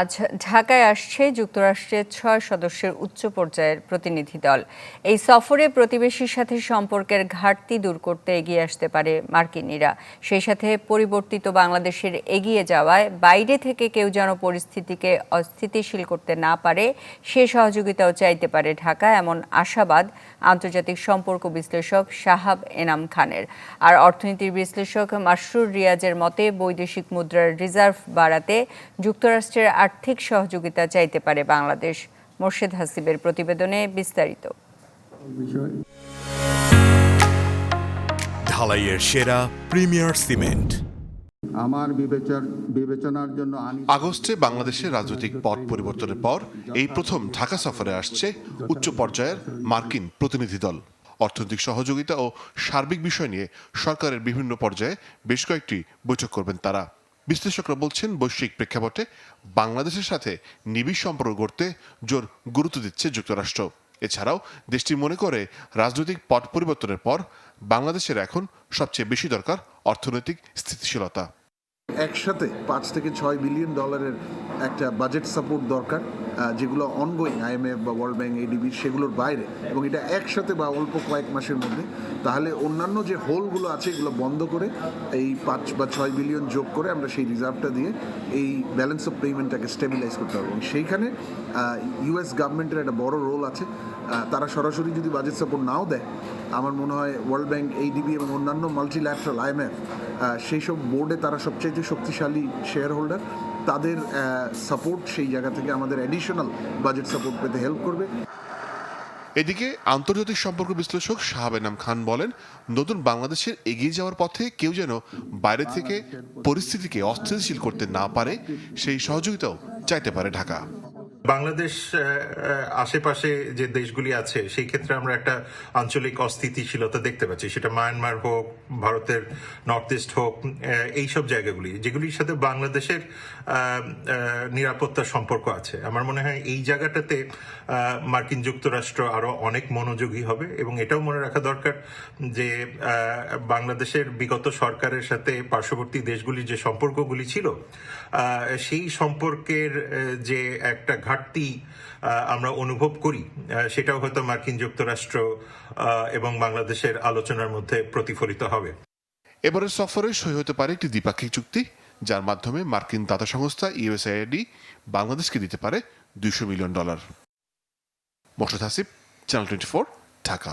আজ ঢাকায় আসছে যুক্তরাষ্ট্রের ছয় সদস্যের উচ্চ পর্যায়ের প্রতিনিধি দল। এই সফরে প্রতিবেশীর সাথে সম্পর্কের ঘাটতি দূর করতে এগিয়ে আসতে পারে মার্কিনীরা। সেই সাথে পরিবর্তিত বাংলাদেশের এগিয়ে যাওয়ায় বাইরে থেকে কেউ যেন পরিস্থিতিকে অস্থিতিশীল করতে না পারে, সে সহযোগিতাও চাইতে পারে ঢাকা এমন আশাবাদ আন্তর্জাতিক সম্পর্ক বিশ্লেষক শাহাব এনাম খানের। আর অর্থনীতির বিশ্লেষক মাসরুর রিয়াজের মতে, বৈদেশিক মুদ্রার রিজার্ভ বাড়াতে যুক্তরাষ্ট্রের আর্থিক সহযোগিতা চাইতে পারে বাংলাদেশ। মোর্শেদ হাসিবের প্রতিবেদনে বিস্তারিত। ঢালাইয়ের সেরা প্রিমিয়ার সিমেন্ট। আমার বিবেচন বিবেচনার জন্য আগস্টে বাংলাদেশের রাজনৈতিক পট পরিবর্তনের পর এই প্রথম ঢাকা সফরে আসছে উচ্চ পর্যায়ের মার্কিন প্রতিনিধি দল। অর্থনৈতিক সহযোগিতা ও সার্বিক বিষয় নিয়ে সরকারের বিভিন্ন পর্যায়ে বেশ কয়েকটি বৈঠক করবেন তারা। বিশ্লেষকরা বলছেন, বৈশ্বিক প্রেক্ষাপটে বাংলাদেশের সাথে নিবিড় সম্পর্ক গড়তে জোর গুরুত্ব দিচ্ছে যুক্তরাষ্ট্র। এছাড়াও দেশটি মনে করে রাজনৈতিক পট পরিবর্তনের পর বাংলাদেশের এখন সবচেয়ে বেশি দরকার অর্থনৈতিক স্থিতিশীলতা। একসাথে পাঁচ থেকে ছয় বিলিয়ন ডলারের একটা বাজেট সাপোর্ট দরকার। যেগুলো অনগোয়িং আইএমএফ বা ওয়ার্ল্ড ব্যাংক এডিবি সেগুলোর বাইরে এবং এটা একসাথে বা অল্প কয়েক মাসের মধ্যে, তাহলে অন্যান্য যে হোলগুলো আছে এগুলো বন্ধ করে এই পাঁচ বা ছয় বিলিয়ন যোগ করে আমরা সেই রিজার্ভটা দিয়ে এই ব্যালেন্স অফ পেমেন্টটাকে স্টেবিলাইজ করতে পারব। সেইখানে ইউএস গভর্নমেন্টের একটা বড় রোল আছে। তারা সরাসরি যদি বাজেট সাপোর্ট নাও দেয়, আমার মনে হয় ওয়ার্ল্ড ব্যাংক এইডিবি এবং অন্যান্য মাল্টিল্যাটারাল আইএমএফ সেই সব বোর্ডে তারা সবচাইতে শক্তিশালী শেয়ার হোল্ডার তাদের সাপোর্ট সেই জায়গা থেকে আমাদের অ্যাডিশনাল বাজেট সাপোর্ট পেতে হেল্প করবে। এদিকে আন্তর্জাতিক সম্পর্ক বিশ্লেষক শাহাবেনাম খান বলেন নতুন বাংলাদেশের এগিয়ে যাওয়ার পথে কেউ যেন বাইরে থেকে পরিস্থিতিকে অস্থিতিশীল করতে না পারে সেই সহযোগিতাও চাইতে পারে ঢাকা। বাংলাদেশ আশেপাশে যে দেশগুলি আছে, সেই ক্ষেত্রে আমরা একটা আঞ্চলিক অস্থিতিশীলতা দেখতে পাচ্ছি। সেটা মায়ানমার হোক, ভারতের নর্থ ইস্ট হোক এইসব জায়গাগুলি, যেগুলির সাথে বাংলাদেশের নিরাপত্তার সম্পর্ক আছে। আমার মনে হয় এই জায়গাটাতে মার্কিন যুক্তরাষ্ট্র আরও অনেক মনোযোগী হবে এবং এটাও মনে রাখা দরকার যে বাংলাদেশের বিগত সরকারের সাথে পার্শ্ববর্তী দেশগুলির যে সম্পর্কগুলি ছিল সেই সম্পর্কের যে একটা ঘাটতি আমরা অনুভব করি। সেটাও হয়তো মার্কিন যুক্তরাষ্ট্র এবং বাংলাদেশের আলোচনার মধ্যে প্রতিফলিত হবে। এবারে সফরে সই হতে পারে একটি দ্বিপাক্ষিক চুক্তি, যার মাধ্যমে মার্কিন দাতা সংস্থা ইউএসআইডি বাংলাদেশকে দিতে পারে দুইশো million dollar. Morshed Hasib channel twenty Dhaka.